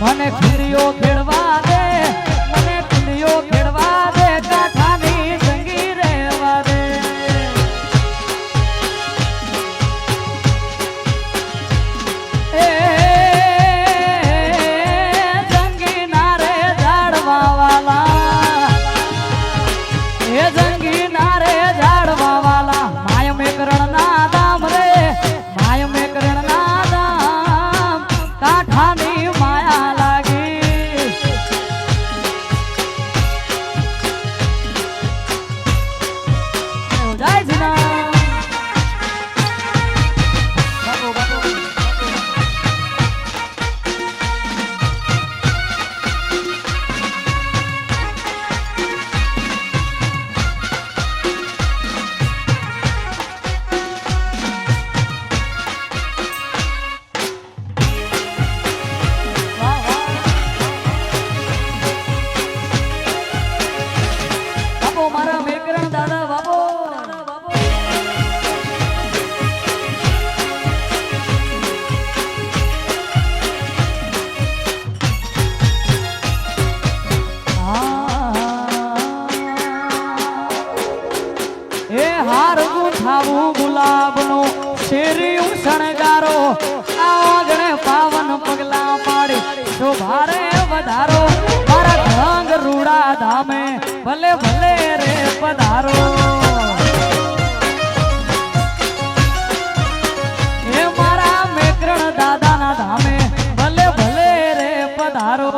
મને ખીરીઓ ખેડવા ગુલાબનો શેરી શણગારો આગણે પાવન પગલા પાડી શોભારે વધારો. મારા ઢંગ રૂડા ધામે ભલે ભલે રે પધારો. હે મારા મેકરણ દાદાના ધામે ભલે ભલે રે પધારો.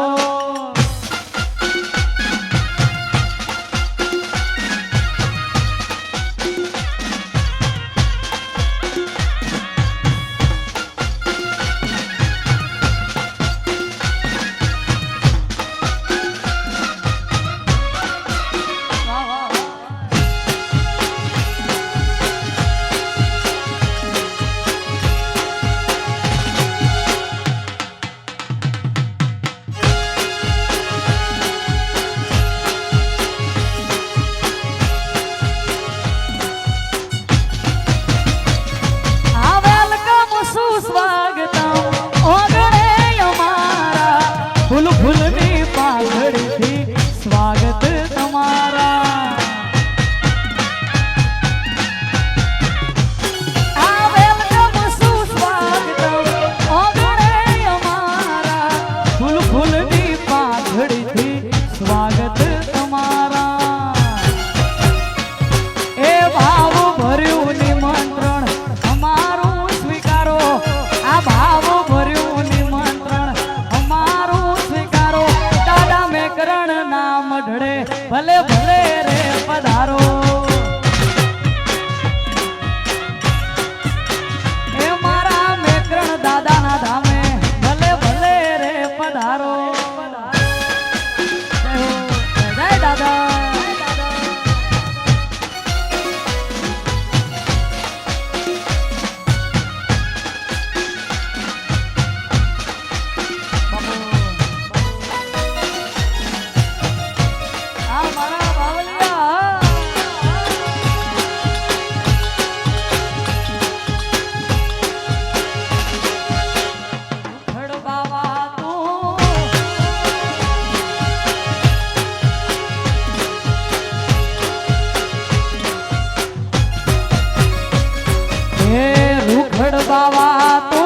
आप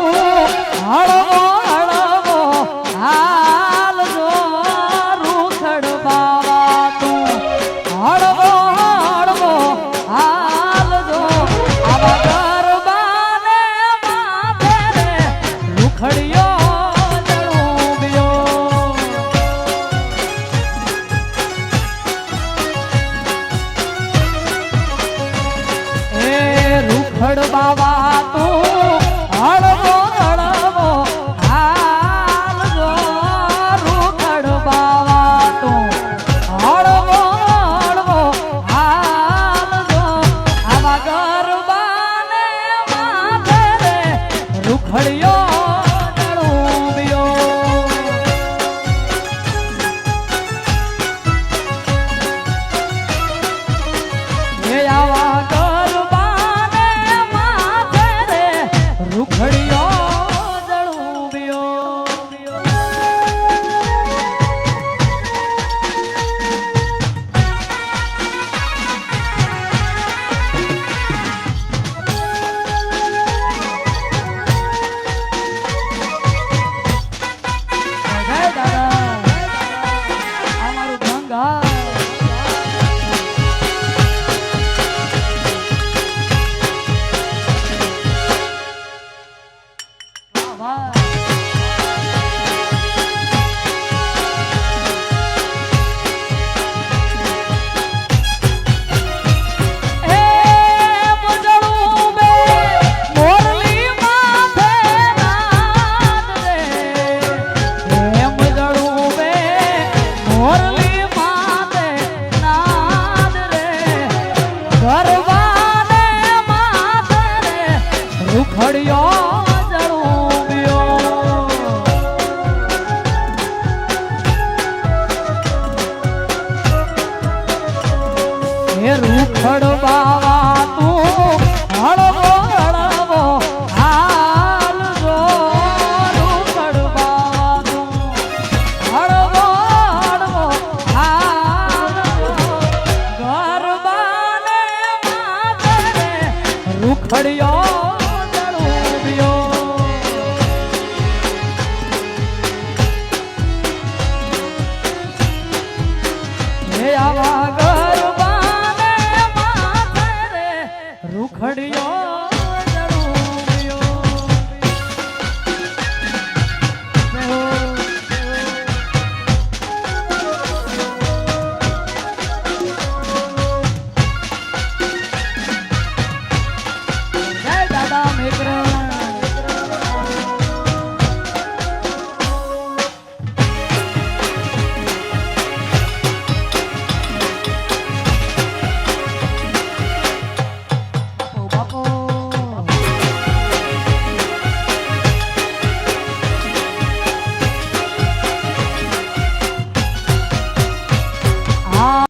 ઉખડ્યો